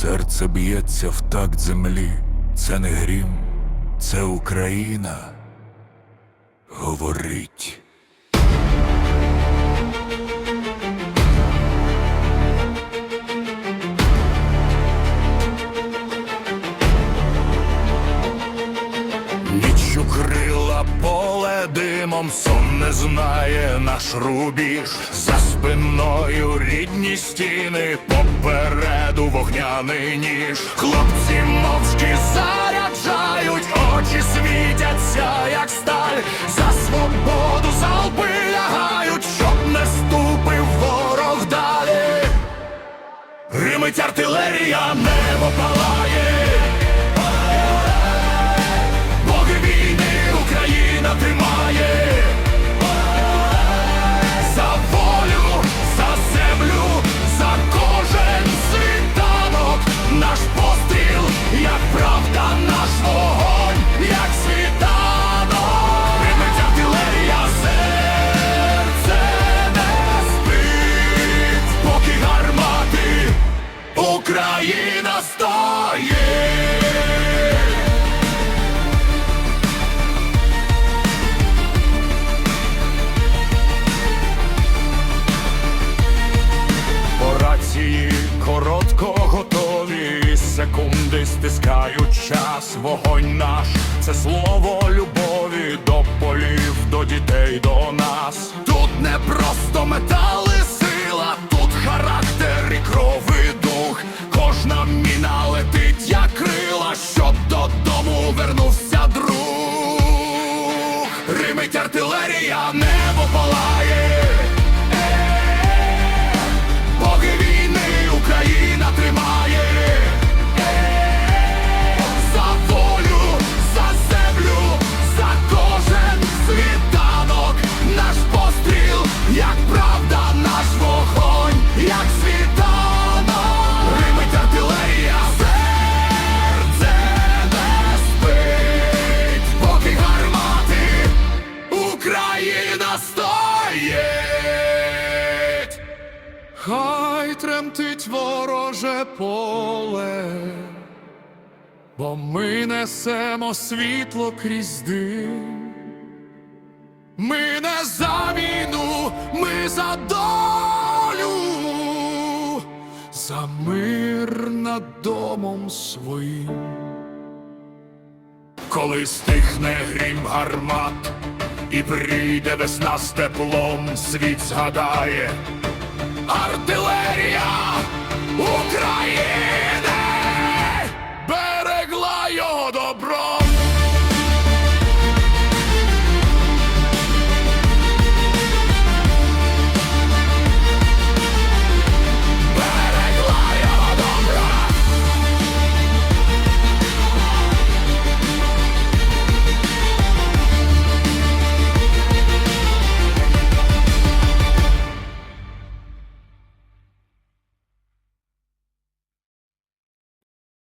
серце б'ється в такт землі. Це не грім, це Україна. Говорить. Димом, сон не знає наш рубіж. За спиною рідні стіни, попереду вогняний ніж. Хлопці мовчки заряджають, очі світяться, як сталь. За свободу залпи лягають, щоб не ступив ворог далі. Гримить артилерія, небо палає. Коротко готові, секунди стискають час, вогонь наш, це слово любові до полів, до дітей, до нас. Тут не просто метали сила, тут характер і кров і дух. Кожна міна летить, як крила, щоб додому вернувся друг. Римить артилерія, небо палає. Стоїть. Хай тремтить вороже поле, бо ми несемо світло крізь дим. Ми не за війну, ми за долю, за мир над домом своїм. Коли стихне грім гармат, і прийде весна з теплом, світ згадає артилерія України, берегла його добро.